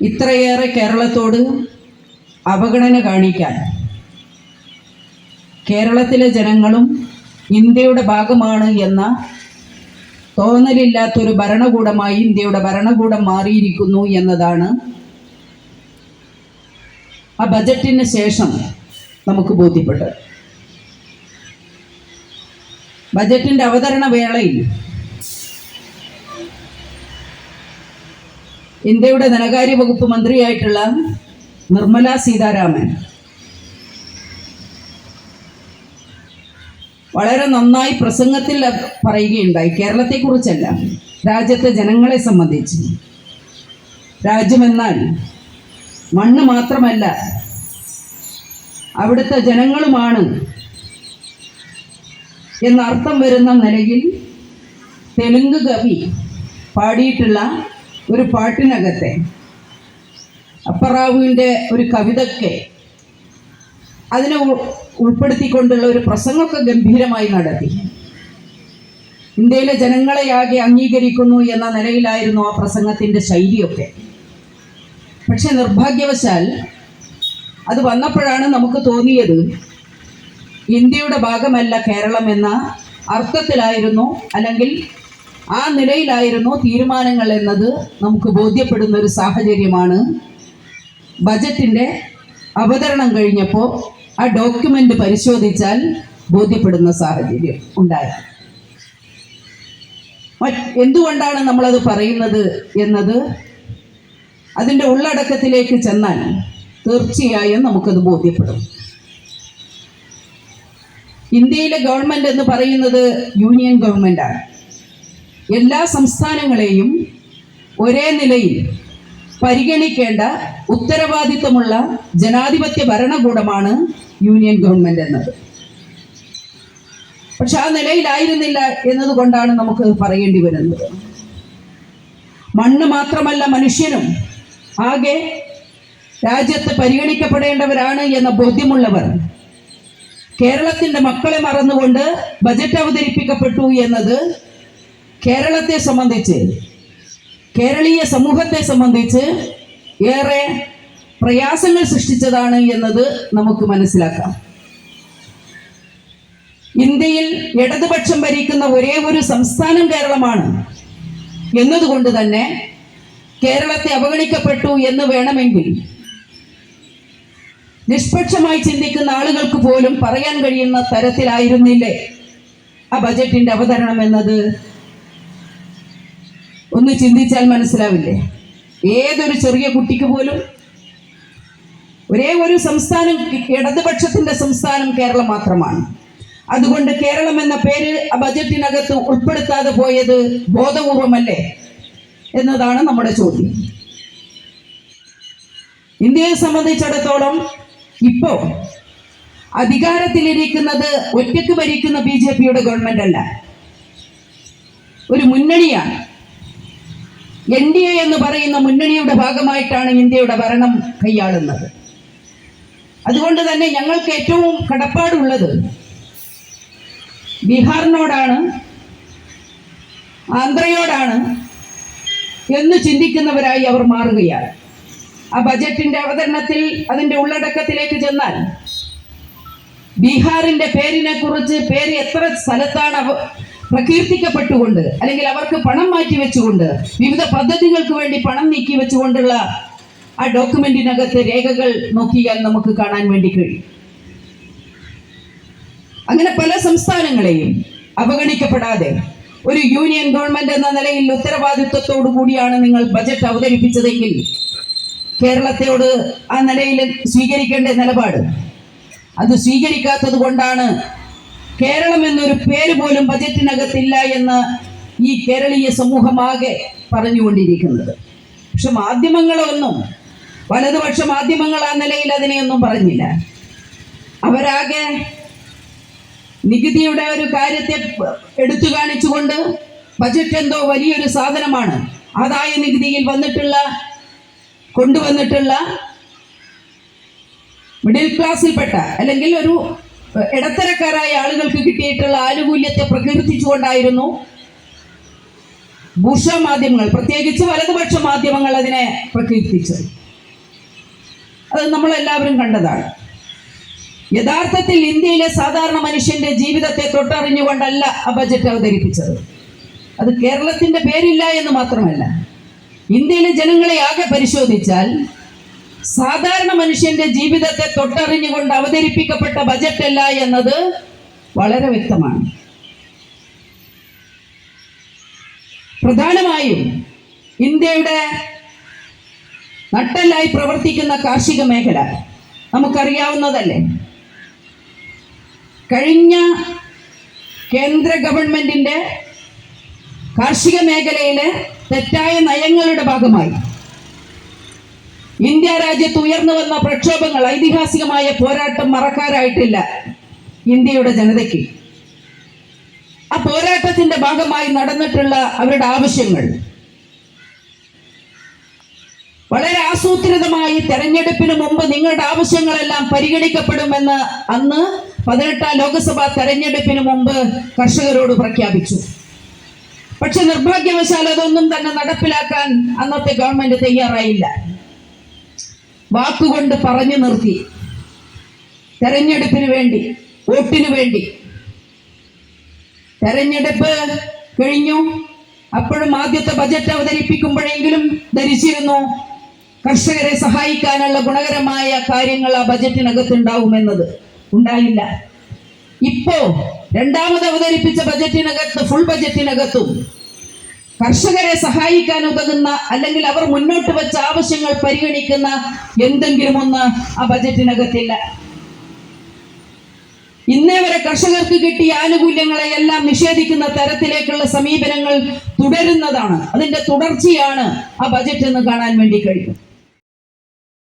ഇത്രയേറെ കേരളത്തോട് അവഗണന കാണിക്കാൻ കേരളത്തിലെ ജനങ്ങളും ഇന്ത്യയുടെ ഭാഗമാണ് എന്ന തോന്നലില്ലാത്തൊരു ഭരണകൂടമായി ഇന്ത്യയുടെ ഭരണകൂടം മാറിയിരിക്കുന്നു എന്നതാണ് ആ ബജറ്റിന് ശേഷം നമുക്ക് ബോധ്യപ്പെട്ടത്. ബജറ്റിന്റെ അവതരണ വേളയിൽ ഇന്ത്യയുടെ ധനകാര്യ വകുപ്പ് മന്ത്രിയായിട്ടുള്ള നിർമ്മല സീതാരാമൻ. വളരെ നന്നായി പ്രസംഗത്തിൽ പറയുകയുണ്ടായി. കേരളത്തെക്കുറിച്ചല്ല രാജ്യത്തെ ജനങ്ങളെ സംബന്ധിച്ച്. രാജ്യമെന്നാൽ മണ്ണ് മാത്രമല്ല അവിടുത്തെ ജനങ്ങളുമാണ് എന്നർത്ഥം വരുന്ന നിലയിൽ തെലുങ്ക് കവി പാടിയിട്ടുള്ള ഒരു പാട്ടിനകത്തെ അപ്പറാവുവിന്റെ ഒരു കവിതയ്ക്ക് അതിനെ ഉൾ- ഉൾപ്പെടുത്തിക്കൊണ്ടുള്ള ഒരു പ്രസംഗമൊക്കെ ഗംഭീരമായി നടത്തി. ഇന്ത്യയിലെ ജനങ്ങളെ ആകെ അംഗീകരിക്കുന്നു എന്ന നിലയിലായിരുന്നു ആ പ്രസംഗത്തിന്റെ ശൈലിയൊക്കെ. പക്ഷെ നിർഭാഗ്യവശാൽ അത് വന്നപ്പോഴാണ് നമുക്ക് തോന്നിയത് ഇന്ത്യയുടെ ഭാഗമല്ല കേരളം എന്ന അർത്ഥത്തിലായിരുന്നു അല്ലെങ്കിൽ ആ നിലയിലായിരുന്നു തീരുമാനങ്ങൾ എന്നത് നമുക്ക് ബോധ്യപ്പെടുന്ന ഒരു സാഹചര്യമാണ്. ബജറ്റിന്റെ അവതരണം കഴിഞ്ഞപ്പോൾ ആ ഡോക്യുമെന്റ് പരിശോധിച്ചാൽ ബോധ്യപ്പെടുന്ന സാഹചര്യം ഉണ്ടായി. എന്തുകൊണ്ടാണ് നമ്മളത് പറയുന്നത് എന്നത് അതിന്റെ ഉള്ളടക്കത്തിലേക്ക് ചെന്നാൽ തീർച്ചയായും നമുക്കത് ബോധ്യപ്പെടും. ഇന്ത്യയിലെ ഗവൺമെന്റ് എന്ന് പറയുന്നത് യൂണിയൻ ഗവൺമെന്റാണ് എല്ലാ സംസ്ഥാനങ്ങളെയും ഒരേ നിലയിൽ പരിഗണിക്കേണ്ട ഉത്തരവാദിത്വമുള്ള ജനാധിപത്യ ഭരണകൂടമാണ് യൂണിയൻ ഗവൺമെന്റ് എന്നത്. പക്ഷെ ആ നിലയിലായിരുന്നില്ല എന്നതുകൊണ്ടാണ് നമുക്ക് പറയേണ്ടി വരുന്നത്. മണ്ണ് മാത്രമല്ല മനുഷ്യനും ആകെ രാജ്യത്ത് പരിഗണിക്കപ്പെടേണ്ടവരാണ് എന്ന ബോധ്യമുള്ളവർ കേരളത്തിന്റെ മക്കളെ മറന്നുകൊണ്ട് ബജറ്റ് അവതരിപ്പിക്കപ്പെട്ടു എന്നത് കേരളത്തെ സംബന്ധിച്ച് കേരളീയ സമൂഹത്തെ സംബന്ധിച്ച് ഏറെ പ്രയാസങ്ങൾ സൃഷ്ടിച്ചതാണ് എന്നത് നമുക്ക് മനസ്സിലാക്കാം. ഇന്ത്യയിൽ ഇടതുപക്ഷം ഭരിക്കുന്ന ഒരേ ഒരു സംസ്ഥാനം കേരളമാണ്. എന്നതുകൊണ്ട് തന്നെ കേരളത്തെ അവഗണിക്കപ്പെട്ടു എന്ന് വേണമെങ്കിൽ നിഷ്പക്ഷമായി ചിന്തിക്കുന്ന ആളുകൾക്ക് പോലും പറയാൻ കഴിയുന്ന തരത്തിലായിരുന്നില്ലേ ആ ബജറ്റിന്റെ അവതരണം എന്നത്? ഒന്ന് ചിന്തിച്ചാൽ മനസ്സിലാവില്ലേ? ഏതൊരു ചെറിയ കുട്ടിക്ക് പോലും ഒരേ ഒരു സംസ്ഥാനം ഇടതുപക്ഷത്തിന്റെ സംസ്ഥാനം കേരളം മാത്രമാണ്. അതുകൊണ്ട് കേരളം എന്ന പേര് ബജറ്റിനകത്ത് ഉൾപ്പെടുത്താതെ പോയത് ബോധപൂർവമല്ലേ എന്നതാണ് നമ്മുടെ ചോദ്യം. ഇന്ത്യയെ സംബന്ധിച്ചിടത്തോളം ഇപ്പോ അധികാരത്തിലിരിക്കുന്നത് ഒറ്റയ്ക്ക് ഭരിക്കുന്ന ബി ജെ പിയുടെ ഗവൺമെന്റ് അല്ല ഒരു മുന്നണിയാണ്. എൻ ഡി എ എന്ന് പറയുന്ന മുന്നണിയുടെ ഭാഗമായിട്ടാണ് ഇന്ത്യയുടെ ഭരണം കൈയാളുന്നത്. അതുകൊണ്ട് തന്നെ ഞങ്ങൾക്ക് ഏറ്റവും കടപ്പാടുള്ളത് ബീഹാറിനോടാണ് ആന്ധ്രയോടാണ് എന്ന് ചിന്തിക്കുന്നവരായി അവർ മാറുകയാണ്. ആ ബജറ്റിന്റെ അവതരണത്തിൽ അതിന്റെ ഉള്ളടക്കത്തിലേക്ക് ചെന്നാൽ ബീഹാറിന്റെ പേരിനെ കുറിച്ച് പേര് എത്ര സ്ഥലത്താണ് പ്രകീർത്തിക്കപ്പെട്ടുകൊണ്ട് അല്ലെങ്കിൽ അവർക്ക് പണം മാറ്റി വെച്ചുകൊണ്ട് വിവിധ പദ്ധതികൾക്ക് വേണ്ടി പണം നീക്കി വെച്ചുകൊണ്ടുള്ള ആ ഡോക്യുമെന്റിനകത്ത് രേഖകൾ നോക്കിയാൽ നമുക്ക് കാണാൻ വേണ്ടി കഴിയും. അങ്ങനെ പല സംസ്ഥാനങ്ങളെയും അവഗണിക്കപ്പെടാതെ ഒരു യൂണിയൻ ഗവൺമെന്റ് എന്ന നിലയിൽ ഉത്തരവാദിത്വത്തോടു കൂടിയാണ് നിങ്ങൾ ബജറ്റ് അവതരിപ്പിച്ചതെങ്കിൽ കേരളത്തോട് ആ നിലയിൽ സ്വീകരിക്കേണ്ട നിലപാട്. അത് സ്വീകരിക്കാത്തത് കൊണ്ടാണ് കേരളം എന്നൊരു പേര് പോലും ബജറ്റിനകത്തില്ല എന്ന് ഈ കേരളീയ സമൂഹമാകെ പറഞ്ഞുകൊണ്ടിരിക്കുന്നത്. പക്ഷെ മാധ്യമങ്ങളൊന്നും വലതുപക്ഷ മാധ്യമങ്ങൾ ആ നിലയിൽ അതിനെയൊന്നും പറഞ്ഞില്ല. അവരാകെ നികുതിയുടെ ഒരു കാര്യത്തെ എടുത്തു കാണിച്ചുകൊണ്ട് ബജറ്റ് എന്തോ വലിയൊരു സാധനമാണ്. ആദായ നികുതിയിൽ വന്നിട്ടുള്ള കൊണ്ടുവന്നിട്ടുള്ള മിഡിൽ ക്ലാസ്സിൽപ്പെട്ട അല്ലെങ്കിൽ ഒരു ഇടത്തരക്കാരായ ആളുകൾക്ക് കിട്ടിയിട്ടുള്ള ആനുകൂല്യത്തെ പ്രകീർത്തിച്ചുകൊണ്ടായിരുന്നു ബുഷ മാധ്യമങ്ങൾ പ്രത്യേകിച്ച് വലതുപക്ഷ മാധ്യമങ്ങൾ അതിനെ പ്രകീർത്തിച്ചത്. അത് നമ്മളെല്ലാവരും കണ്ടതാണ്. യഥാർത്ഥത്തിൽ ഇന്ത്യയിലെ സാധാരണ മനുഷ്യന്റെ ജീവിതത്തെ തൊട്ടറിഞ്ഞുകൊണ്ടല്ല ആ ബജറ്റ് അവതരിപ്പിച്ചത്. അത് കേരളത്തിന്റെ പേരില്ല എന്ന് മാത്രമല്ല ഇന്ത്യയിലെ ജനങ്ങളെ ആകെ പരിശോധിച്ചാൽ സാധാരണ മനുഷ്യന്റെ ജീവിതത്തെ തൊട്ടറിഞ്ഞുകൊണ്ട് അവതരിപ്പിക്കപ്പെട്ട ബജറ്റ് അല്ല എന്നത് വളരെ വ്യക്തമാണ്. പ്രധാനമായും ഇന്ത്യയുടെ നട്ടലായി പ്രവർത്തിക്കുന്ന കാർഷിക മേഖല നമുക്കറിയാവുന്നതല്ലേ? കഴിഞ്ഞ കേന്ദ്ര ഗവൺമെന്റിന്റെ കാർഷിക മേഖലയിലെ തെറ്റായ നയങ്ങളുടെ ഭാഗമായി ഇന്ത്യ രാജ്യത്ത് ഉയർന്നു വന്ന പ്രക്ഷോഭങ്ങൾ ഐതിഹാസികമായ പോരാട്ടം മറക്കാരായിട്ടില്ല ഇന്ത്യയുടെ ജനതയ്ക്ക്. ആ പോരാട്ടത്തിന്റെ ഭാഗമായി നടന്നിട്ടുള്ള അവരുടെ ആവശ്യങ്ങൾ. വളരെ ആസൂത്രിതമായി തെരഞ്ഞെടുപ്പിന് മുമ്പ് നിങ്ങളുടെ ആവശ്യങ്ങളെല്ലാം പരിഗണിക്കപ്പെടുമെന്ന് അന്ന് പതിനെട്ടാം ലോക്സഭാ തെരഞ്ഞെടുപ്പിന് മുമ്പ് കർഷകരോട് പ്രഖ്യാപിച്ചു. പക്ഷെ നിർഭാഗ്യവശാൽ അതൊന്നും തന്നെ നടപ്പിലാക്കാൻ അന്നത്തെ ഗവൺമെന്റ് തയ്യാറായില്ല. വാക്കുകൊണ്ട് പറഞ്ഞു നിർത്തി. തെരഞ്ഞെടുപ്പിന് വേണ്ടി വോട്ടിന് വേണ്ടി. തെരഞ്ഞെടുപ്പ് കഴിഞ്ഞു. അപ്പോഴും ആദ്യത്തെ ബജറ്റ് അവതരിപ്പിക്കുമ്പോഴെങ്കിലും ധരിച്ചിരുന്നു. കർഷകരെ സഹായിക്കാനുള്ള ഗുണകരമായ കാര്യങ്ങൾ ആ ബജറ്റിനകത്ത് ഉണ്ടാവുമെന്നത് ഉണ്ടായില്ല. ഇപ്പോ രണ്ടാമത് അവതരിപ്പിച്ച ബജറ്റിനകത്ത് ഫുൾ ബജറ്റിനകത്തും കർഷകരെ സഹായിക്കാൻ ഉതകുന്ന അല്ലെങ്കിൽ അവർ മുന്നോട്ട് വെച്ച ആവശ്യങ്ങൾ പരിഗണിക്കുന്ന എന്തെങ്കിലും ഒന്ന് ആ ബജറ്റിനകത്തില്ല. ഇന്നേ വരെ കർഷകർക്ക് കിട്ടിയ ആനുകൂല്യങ്ങളെയെല്ലാം നിഷേധിക്കുന്ന തരത്തിലേക്കുള്ള സമീപനങ്ങൾ തുടരുന്നതാണ്. അതിന്റെ തുടർച്ചയാണ് ആ ബജറ്റ് എന്ന് കാണാൻ വേണ്ടി കഴിയും.